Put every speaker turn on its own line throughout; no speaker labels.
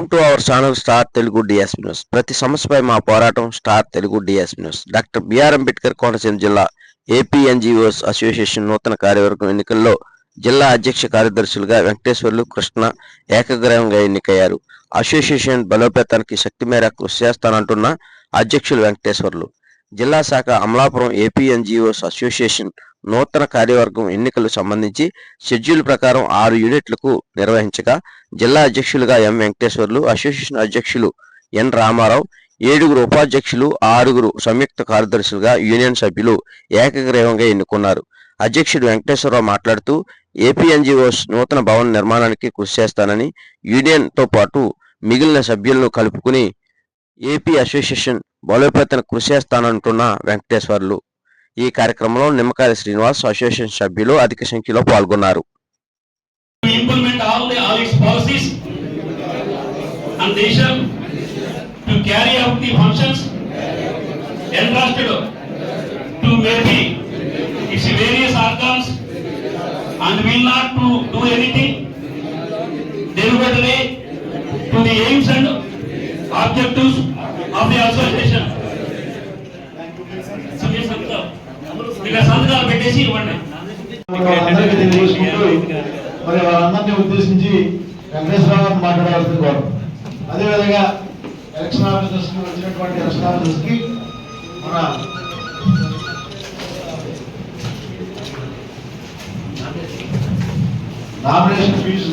Welcome to our channel Star Telugu DS news ప్రతి సమస్యపై మా పోరాటం Star Telugu DS news doctor BR Ambedkar Konaseema జిల్లా APNGOs association నూతన కార్యవర్గం ఎన్నికల్లో జిల్లా అధ్యక్ష కార్యదర్శులుగా వెంకటేశ్వర్లు కృష్ణ ఏకగ్రహంగా ఎన్నికయ్యారు. అసోసియేషన్ బలోపేతానికి శక్తి మేర కృషి చేస్తానంటున్న అధ్యక్షులు వెంకటేశ్వర్లు. జిల్లా శాఖ అమలాపురం ఏపీఎన్జిఓస్ అసోసియేషన్ నూతన కార్యవర్గం ఎన్నికలు సంబంధించి షెడ్యూల్ ప్రకారం ఆరు యూనిట్లకు నిర్వహించగా జిల్లా అధ్యక్షులుగా ఎం వెంకటేశ్వర్లు అసోసియేషన్ అధ్యక్షులు ఎన్ రామారావు ఏడుగురు ఉపాధ్యక్షులు ఆరుగురు సంయుక్త కార్యదర్శులుగా యూనియన్ సభ్యులు ఏకగ్రీవంగా ఎన్నుకున్నారు. అధ్యక్షుడు వెంకటేశ్వరరావు మాట్లాడుతూ ఏపీఎన్జిఓస్ నూతన భవన నిర్మాణానికి కృషి చేస్తానని యూనియన్తో పాటు మిగిలిన సభ్యులను కలుపుకుని ఏపీ అసోసియేషన్ బలోపేతన కృషి చేస్తాను అంటున్న వెంకటేశ్వర్లు. ఈ కార్యక్రమంలో నిమ్మకాయ శ్రీనివాస్ అసోసియేషన్ సభ్యులు అధిక సంఖ్యలో పాల్గొన్నారు.
Objectives of ఇక్కడ సంతకాలు పెట్టేసి ఇవ్వండి.
మరి వాళ్ళందరినీ ఉద్దేశించి వెంకటేశ్వరరావు మాట్లాడవలసింది కోరు అదేవిధంగా ఎలక్షన్ ఆఫీసర్స్ వచ్చినటువంటి ఎలక్షన్ ఆఫీసర్స్కి మన నామినేషన్ ఫీజు.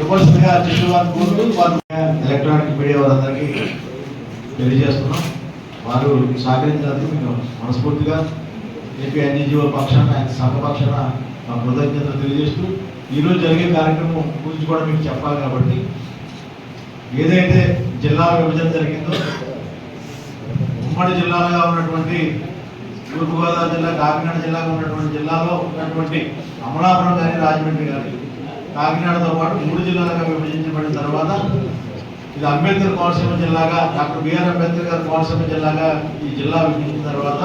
ఇవ్వాల్సిందిగా అధ్యక్షులు కోరుతూ వారు ఎలక్ట్రానిక్ మీడియా వారందరికీ తెలియజేస్తున్నాం. వారు సహకరించినందుకు మేము మనస్ఫూర్తిగా ఏపీ ఎన్జిఓ పక్షాన ఆయన సంఘ పక్షాన మా కృతజ్ఞతలు తెలియజేస్తూ ఈరోజు జరిగే కార్యక్రమం గురించి కూడా మీకు చెప్పాలి కాబట్టి ఏదైతే జిల్లా విభజన జరిగిందో ఉమ్మడి జిల్లాలుగా ఉన్నటువంటి తూర్పుగోదావరి జిల్లా కాకినాడ జిల్లాగా ఉన్నటువంటి జిల్లాలో ఉన్నటువంటి అమలాపురం కానీ రాజమండ్రి కానీ కాకినాడతో పాటు మూడు జిల్లాలుగా విభజించబడిన తర్వాత ఇది అంబేద్కర్ కోనసీమ జిల్లాగా డాక్టర్ బిఆర్ అంబేద్కర్ గారి కోనసీమ జిల్లాగా ఈ జిల్లా విభజించిన తర్వాత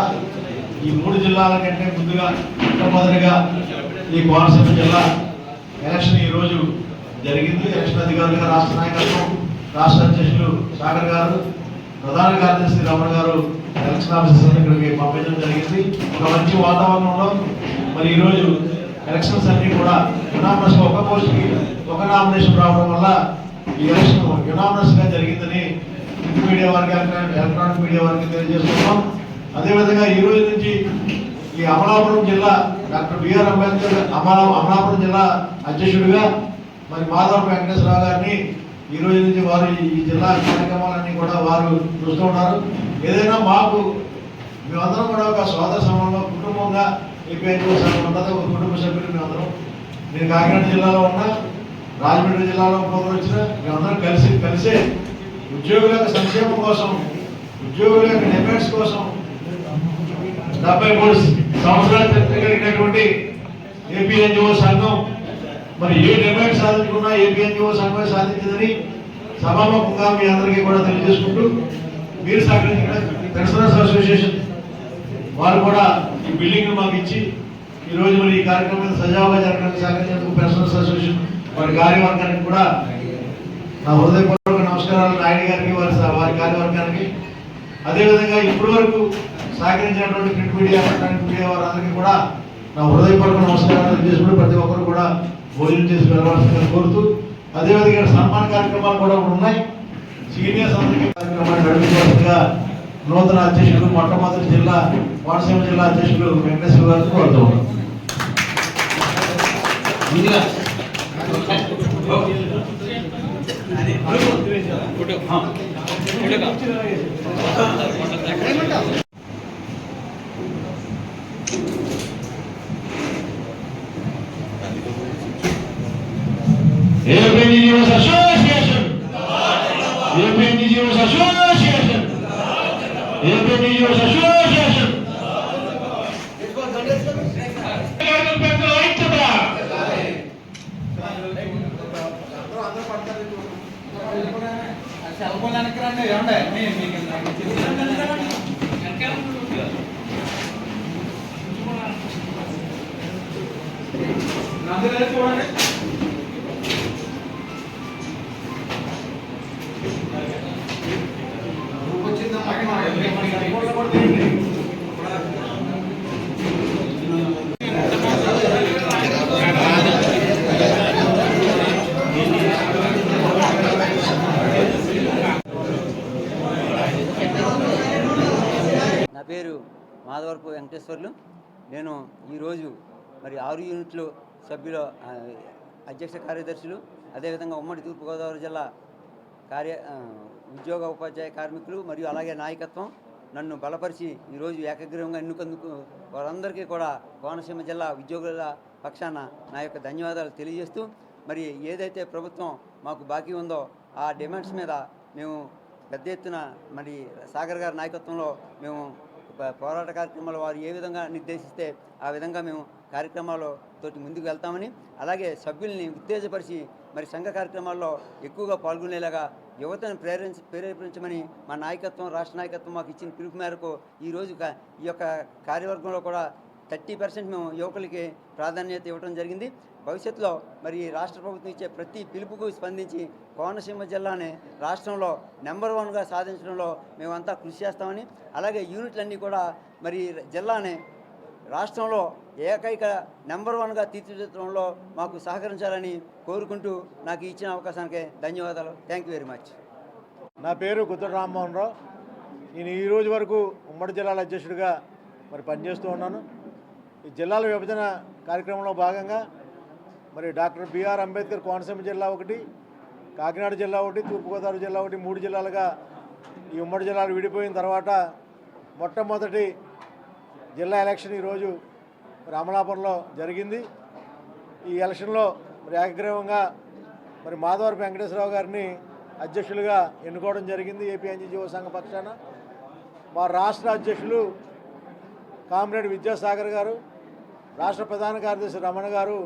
ఈ మూడు జిల్లాల కంటే ముందుగా మొట్టమొదటిగా ఈ కోనసీమ జిల్లా ఎలక్షన్ ఈరోజు జరిగింది. ఎలక్షన్ అధికారులుగా రాష్ట్ర నాయకత్వం రాష్ట్ర అధ్యక్షులు సాగర్ గారు ప్రధాన కార్యదర్శి రమణ గారు ఎలక్షన్ ఆఫీసర్ ఇక్కడికి పంపించడం జరిగింది. ఒక మంచి వాతావరణంలో మరి ఈరోజు ఎలక్షన్స్ అన్నీ కూడా యునామనస్ ఒక పోస్ట్కి ఒక నామినేషన్ రావడం వల్ల ఈ ఎలక్షన్ యునామనస్గా జరిగిందని ప్రింట్ మీడియా వారికి ఎలక్ట్రానిక్ మీడియా వారికి తెలియజేస్తున్నాం. అదేవిధంగా ఈ రోజు నుంచి ఈ అమలాపురం జిల్లా డాక్టర్ బిఆర్ అంబేద్కర్ అమలా అమలాపురం జిల్లా అధ్యక్షుడిగా మరి మాధవ వెంకటేశ్వరరావు గారిని ఈ రోజు నుంచి వారు ఈ- జిల్లా కార్యక్రమాలన్నీ కూడా వారు చూస్తూ ఉన్నారు. ఏదైనా మాకు మేమందరం కూడా ఒక సోదర సమయంలో కుటుంబంగా ఏపీఐ సంఘం ఒక కుటుంబ సభ్యులు మేమందరం. నేను కాకినాడ జిల్లాలో ఉన్నా రాజమండ్రి జిల్లాలో పోటీ వచ్చిన అందరం కలిసి కలిసే ఉద్యోగుల యొక్క సంక్షేమం కోసం ఉద్యోగుల యొక్క డిమాండ్స్ కోసం డెబ్బై మూడు సంవత్సరాల చరిత్ర కలిగినటువంటి ఏపీ ఎన్జిఓ సంఘం. మరి ఏ డిమాండ్ సాధించుకున్నా ఏపీ ఎన్జిఓ సంఘమే సాధించిందని సభాముఖంగా మీ అందరికీ కూడా తెలియజేసుకుంటూ మీరు సహకరించిన పెన్షనర్స్ అసోసియేషన్ వారు కూడా ఈ బిల్డింగ్ మాకు ఇచ్చి ఈ రోజు మరి ఈ కార్యక్రమం సజావుగా జరగడానికి సహకరించేందుకు పెన్షనర్స్ అసోసియేషన్ వారి కార్యవర్గానికి కూడా నా హృదయపూర్వక నమస్కారాలు నాయుడు గారికి వారి వారి కార్యవర్గానికి. అదేవిధంగా ఇప్పటి వరకు సహకరించినటువంటి ప్రింట్ మీడియా ఎలక్ట్రానిక్ మీడియా వారందరికీ కూడా నా హృదయపూర్వక నమస్కారాలు తెలియజేసుకుంటూ ప్రతి ఒక్కరు కూడా భోజనం చేసి వెళ్ళవలసిందని కోరుతూ అదేవిధంగా సన్మాన కార్యక్రమాలు కూడా ఉన్నాయి. సీనియర్స్ అందరికీ కార్యక్రమాన్ని నడిపించవలసిందిగా నూతన అధ్యక్షుడు మొట్టమొదటి జిల్లా కోనసీమ జిల్లా అధ్యక్షుడు వెంకటేశ్వర గారికి కోరుతూ ఉన్నాం AP engineers association AP engineers association AP engineers association పెద్దల
రండి ఏమండే మీకు నాకు చూడండి
నా పేరు మాధవరపు నేను ఈరోజు మరి ఆరు యూనిట్లు సభ్యుల అధ్యక్ష కార్యదర్శులు అదేవిధంగా ఉమ్మడి తూర్పుగోదావరి జిల్లా కార్య ఉద్యోగ ఉపాధ్యాయ కార్మికులు మరియు అలాగే నాయకత్వం నన్ను బలపరిచి ఈరోజు ఏకగ్రీవంగా ఎన్నుకందుకు వారందరికీ కూడా కోనసీమ జిల్లా ఉద్యోగుల పక్షాన నా యొక్క ధన్యవాదాలు తెలియజేస్తూ మరి ఏదైతే ప్రభుత్వం మాకు బాకీ ఉందో ఆ డిమాండ్స్ మీద మేము పెద్ద ఎత్తున మరి సాగర్ గారి నాయకత్వంలో మేము పోరాట కార్యక్రమాలు వారు ఏ విధంగా నిర్దేశిస్తే ఆ విధంగా మేము కార్యక్రమాల్లో తోటి ముందుకు వెళ్తామని అలాగే సభ్యుల్ని ఉత్తేజపరిచి మరి సంఘ కార్యక్రమాల్లో ఎక్కువగా పాల్గొనేలాగా యువతను ప్రేరేపించ ప్రేరేపించమని మా నాయకత్వం రాష్ట్ర నాయకత్వం మాకు ఇచ్చిన పిలుపు మేరకు ఈరోజు ఈ యొక్క కార్యవర్గంలో కూడా థర్టీ పర్సెంట్ మేము యువకులకి ప్రాధాన్యత ఇవ్వడం జరిగింది. భవిష్యత్తులో మరి రాష్ట్ర ప్రభుత్వం ఇచ్చే ప్రతి పిలుపుకు స్పందించి కోనసీమ జిల్లాని రాష్ట్రంలో నెంబర్ వన్గా సాధించడంలో మేమంతా కృషి చేస్తామని అలాగే యూనిట్లన్నీ కూడా మరి జిల్లాని రాష్ట్రంలో ఏకైక నెంబర్ వన్గా తీర్చిదిద్దడంలో మాకు సహకరించాలని కోరుకుంటూ నాకు ఇచ్చిన అవకాశానికి ధన్యవాదాలు. Thank you very much.
నా పేరు గుత్తడి రామ్మోహన్ రావు. నేను ఈరోజు వరకు ఉమ్మడి జిల్లాల అధ్యక్షుడిగా మరి పనిచేస్తూ ఉన్నాను. ఈ జిల్లాల విభజన కార్యక్రమంలో భాగంగా మరి డాక్టర్ బిఆర్ అంబేద్కర్ కోనసీమ జిల్లా ఒకటి కాకినాడ జిల్లా ఒకటి తూర్పుగోదావరి జిల్లా ఒకటి మూడు జిల్లాలుగా ఈ ఉమ్మడి జిల్లాలు విడిపోయిన తర్వాత మొట్టమొదటి జిల్లా ఎలక్షన్ ఈరోజు మరి అమలాపురంలో జరిగింది. ఈ ఎలక్షన్లో మరి ఏకగ్రీవంగా మరి మాధవరపు వెంకటేశ్వరరావు గారిని అధ్యక్షులుగా ఎన్నుకోవడం జరిగింది ఏపీ ఎన్జీఓ సంఘ పక్షాన. మా రాష్ట్ర అధ్యక్షులు కామ్రేడ్ విద్యాసాగర్ గారు రాష్ట్ర ప్రధాన కార్యదర్శి రమణ గారు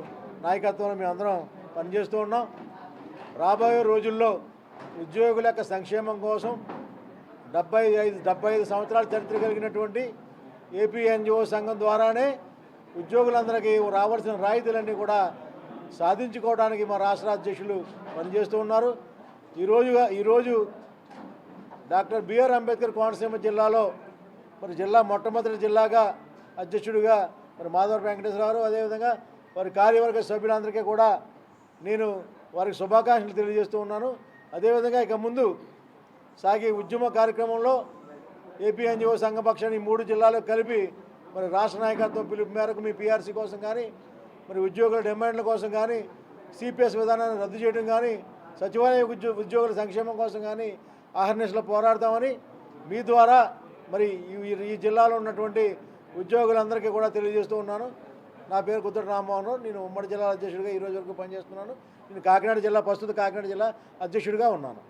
నాయకత్వంలో మేమందరం పనిచేస్తూ ఉన్నాం. రాబోయే రోజుల్లో ఉద్యోగుల యొక్క సంక్షేమం కోసం డెబ్బై ఐదు డెబ్బై ఐదు సంవత్సరాల చరిత్ర కలిగినటువంటి ఏపీ ఎన్జిఓ సంఘం ద్వారానే ఉద్యోగులందరికీ రావాల్సిన రాయితీలన్నీ కూడా సాధించుకోవడానికి మా రాష్ట్ర అధ్యక్షులు పనిచేస్తూ ఉన్నారు. ఈరోజుగా ఈరోజు డాక్టర్ బిఆర్ అంబేద్కర్ కోనసీమ జిల్లాలో మరి జిల్లా మొట్టమొదటి జిల్లాగా అధ్యక్షుడిగా మరి మాధవ వెంకటేశ్వరరావు అదేవిధంగా వారి కార్యవర్గ సభ్యులందరికీ కూడా నేను వారికి శుభాకాంక్షలు తెలియజేస్తూ ఉన్నాను. అదేవిధంగా ఇక ముందు సాగే ఉద్యమ కార్యక్రమంలో ఏపీ ఎన్జిఓ మూడు జిల్లాలకు కలిపి మరి రాష్ట్ర నాయకత్వం పిలుపు మేరకు మీ పీఆర్సీ కోసం కానీ మరి ఉద్యోగుల డిమాండ్ల కోసం కానీ సిపిఎస్ విధానాన్ని రద్దు చేయడం కానీ సచివాలయ ఉద్యో ఉద్యోగుల సంక్షేమం కోసం కానీ ఆహర్నిశలో పోరాడతామని మీ ద్వారా మరి ఈ జిల్లాలో ఉన్నటువంటి ఉద్యోగులందరికీ కూడా తెలియజేస్తూ ఉన్నాను. నా పేరు కుదురు రామ్మోహన్ నేను ఉమ్మడి జిల్లా అధ్యక్షుడిగా ఈరోజు వరకు పనిచేస్తున్నాను. నేను కాకినాడ జిల్లా ప్రస్తుత కాకినాడ జిల్లా అధ్యక్షుడిగా ఉన్నాను.